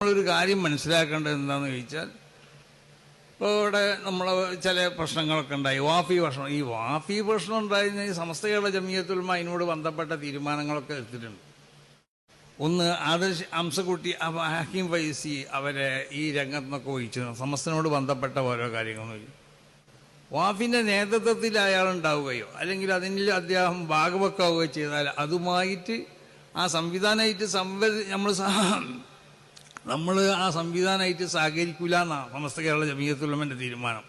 നമ്മളൊരു കാര്യം മനസ്സിലാക്കേണ്ടത് എന്താണെന്ന് ചോദിച്ചാൽ ഇപ്പോൾ ഇവിടെ നമ്മൾ ചില പ്രശ്നങ്ങളൊക്കെ ഉണ്ടായി. വാഫി പ്രശ്നം. ഈ വാഫി പ്രശ്നം ഉണ്ടായിരുന്ന ഈ കേരള ജമിയത്തുൽമ അതിനോട് ബന്ധപ്പെട്ട തീരുമാനങ്ങളൊക്കെ എടുത്തിട്ടുണ്ട്. ഒന്ന് ആദർശ് അംസക്കുട്ടി ഹാക്കിം ഫൈസി അവരെ ഈ രംഗത്ത് നിന്നൊക്കെ ഒഴിച്ചു സമസ്തനോട് ബന്ധപ്പെട്ട ഓരോ കാര്യങ്ങളും വാഫിന്റെ നേതൃത്വത്തിൽ അയാൾ ഉണ്ടാവുകയോ അല്ലെങ്കിൽ അതിൽ അദ്ദേഹം ഭാഗവെക്കാവുകയോ ചെയ്താൽ അതുമായിട്ട് ആ സംവിധാനമായിട്ട് സംവ നമ്മൾ നമ്മൾ ആ സംവിധാനമായിട്ട് സഹകരിക്കില്ല എന്നാണ് സമസ്ത കേരള ജമീയത്തുള്ളമന്റെ തീരുമാനം.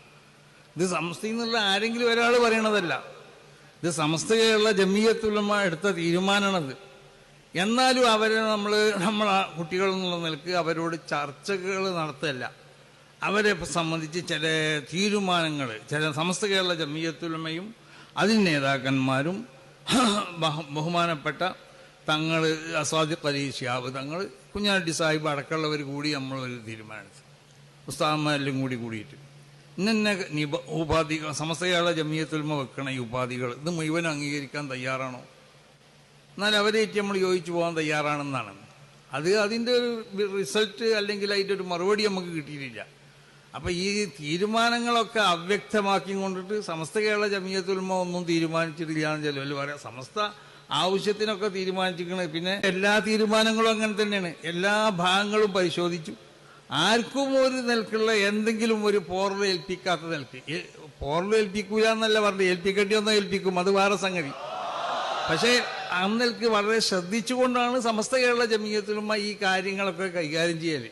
ഇത് സമസ്തയിൽ നിന്നുള്ള ആരെങ്കിലും ഒരാൾ പറയണതല്ല. ഇത് സമസ്ത കേരള ജമീയത്തുള്ളമ എടുത്ത തീരുമാനമാണത്. എന്നാലും അവരെ നമ്മൾ നമ്മളെ കുട്ടികൾ എന്നുള്ള നിലയ്ക്ക് അവരോട് ചർച്ചകൾ നടത്തല്ല. അവരെ സംബന്ധിച്ച് ചില തീരുമാനങ്ങൾ ചില സമസ്ത കേരള ജമീയത്തുലമയും അതിന് നേതാക്കന്മാരും ബഹുമാനപ്പെട്ട തങ്ങൾ അസാദിഖ് അലി തങ്ങൾ കുഞ്ഞാണ്ടി സാഹിബ് അടക്കമുള്ളവർ കൂടി നമ്മൾ ഒരു തീരുമാനിച്ചു. ഉസ്താദന്മാരെല്ലാം കൂടി കൂടിയിട്ട്. ഇന്നെ നിബ ഉപാധികൾ സമസ്തയാളെ ജമീയത്തുൽമ വെക്കണ ഈ ഉപാധികൾ ഇത് മുഴുവൻ അംഗീകരിക്കാൻ തയ്യാറാണോ? എന്നാൽ അവരേറ്റ് നമ്മൾ യോജിച്ചു പോകാൻ തയ്യാറാണെന്നാണ്. അത് അതിന്റെ ഒരു റിസൾട്ട് അല്ലെങ്കിൽ അതിന്റെ ഒരു മറുപടി നമുക്ക് കിട്ടിയിട്ടില്ല. അപ്പം ഈ തീരുമാനങ്ങളൊക്കെ അവ്യക്തമാക്കി കൊണ്ടിട്ട് സമസ്ത കേരള ജമീയത്തുൽമ ഒന്നും തീരുമാനിച്ചിട്ടില്ല എന്ന് ചിലവർ പറയാം. സമസ്ത ആവശ്യത്തിനൊക്കെ തീരുമാനിച്ചിരിക്കുന്നത് പിന്നെ എല്ലാ തീരുമാനങ്ങളും അങ്ങനെ തന്നെയാണ്. എല്ലാ ഭാഗങ്ങളും പരിശോധിച്ചു. ആർക്കും ഒരു നിലക്കുള്ള എന്തെങ്കിലും ഒരു പോറൽ ഏൽപ്പിക്കാത്ത നിലയ്ക്ക്. പോറൽ ഏൽപ്പിക്കൂല എന്നല്ല പറഞ്ഞത്. ഏൽപ്പിക്കേണ്ടി ഒന്നും ഏൽപ്പിക്കും. അത് വേറെ സംഗതി. പക്ഷേ അന്നൽക്ക് വളരെ ശ്രദ്ധിച്ചുകൊണ്ടാണ് സമസ്ത കേരള ജമീയത്തിലുമായി ഈ കാര്യങ്ങളൊക്കെ കൈകാര്യം ചെയ്യൽ.